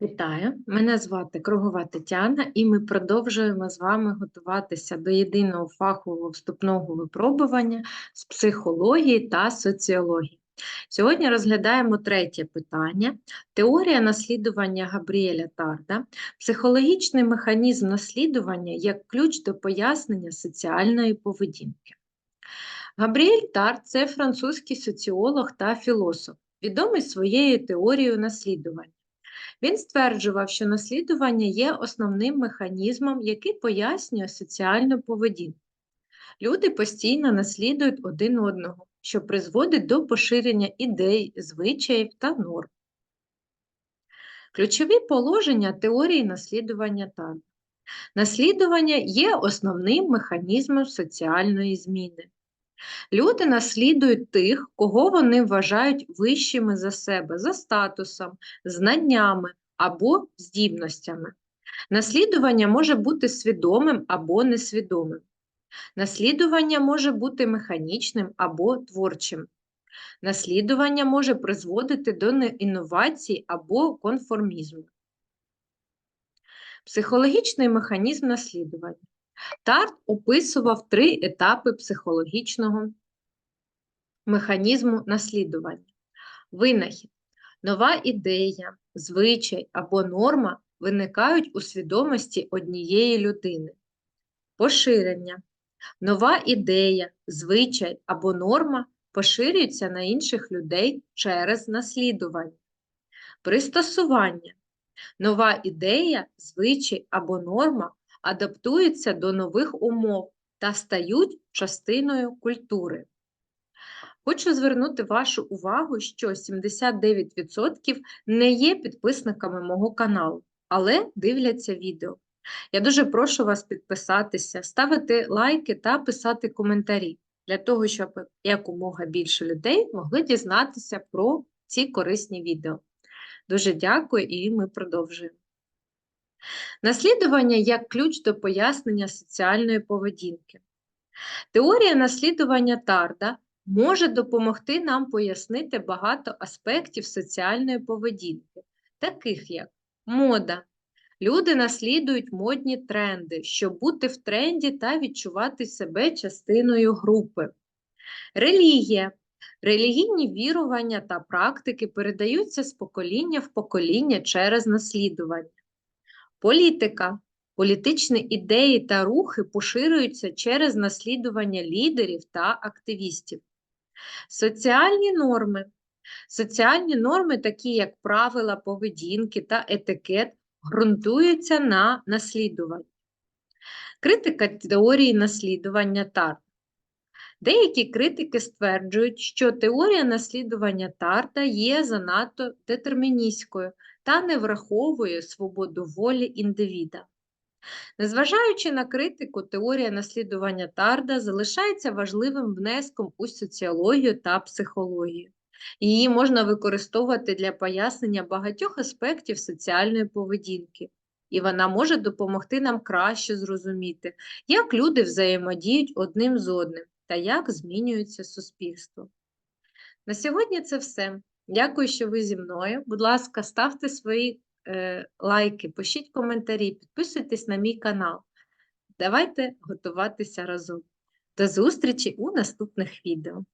Вітаю, мене звати Кругова Тетяна, і ми продовжуємо з вами готуватися до єдиного фахового вступного випробування з психології та соціології. Сьогодні розглядаємо третє питання: теорія наслідування Габріеля Тарда, психологічний механізм наслідування як ключ до пояснення соціальної поведінки. Габріель Тард це французький соціолог та філософ, відомий своєю теорією наслідування. Він стверджував, що наслідування є основним механізмом, який пояснює соціальну поведінку. Люди постійно наслідують один одного, що призводить до поширення ідей, звичаїв та норм. Ключові положення теорії наслідування так. Наслідування є основним механізмом соціальної зміни. Люди наслідують тих, кого вони вважають вищими за себе, за статусом, знаннями або здібностями. Наслідування може бути свідомим або несвідомим. Наслідування може бути механічним або творчим. Наслідування може призводити до інновацій або конформізму. Психологічний механізм наслідування. Тарт описував три етапи психологічного механізму наслідування. Винахід. Нова ідея, звичай або норма виникають у свідомості однієї людини. Поширення. Нова ідея, звичай або норма поширюються на інших людей через наслідування. Пристосування. Нова ідея, звичай або норма адаптуються до нових умов та стають частиною культури. Хочу звернути вашу увагу, що 79% не є підписниками мого каналу, але дивляться відео. Я дуже прошу вас підписатися, ставити лайки та писати коментарі, для того, щоб якомога більше людей могли дізнатися про ці корисні відео. Дуже дякую і ми продовжуємо. Наслідування як ключ до пояснення соціальної поведінки. Теорія наслідування Тарда може допомогти нам пояснити багато аспектів соціальної поведінки, таких як мода. Люди наслідують модні тренди, щоб бути в тренді та відчувати себе частиною групи. Релігія. Релігійні вірування та практики передаються з покоління в покоління через наслідування. Політика. Політичні ідеї та рухи поширюються через наслідування лідерів та активістів. Соціальні норми. Соціальні норми, такі як правила поведінки та етикет, ґрунтуються на наслідуванні. Критика теорії наслідування Тарта. Деякі критики стверджують, що теорія наслідування Тарта є занадто детерміністською та не враховує свободу волі індивіда. Незважаючи на критику, теорія наслідування Тарда залишається важливим внеском у соціологію та психологію. Її можна використовувати для пояснення багатьох аспектів соціальної поведінки, і вона може допомогти нам краще зрозуміти, як люди взаємодіють одним з одним та як змінюється суспільство. На сьогодні це все. Дякую, що ви зі мною. Будь ласка, ставте свої е, лайки, пишіть коментарі, підписуйтесь на мій канал. Давайте готуватися разом. До зустрічі у наступних відео.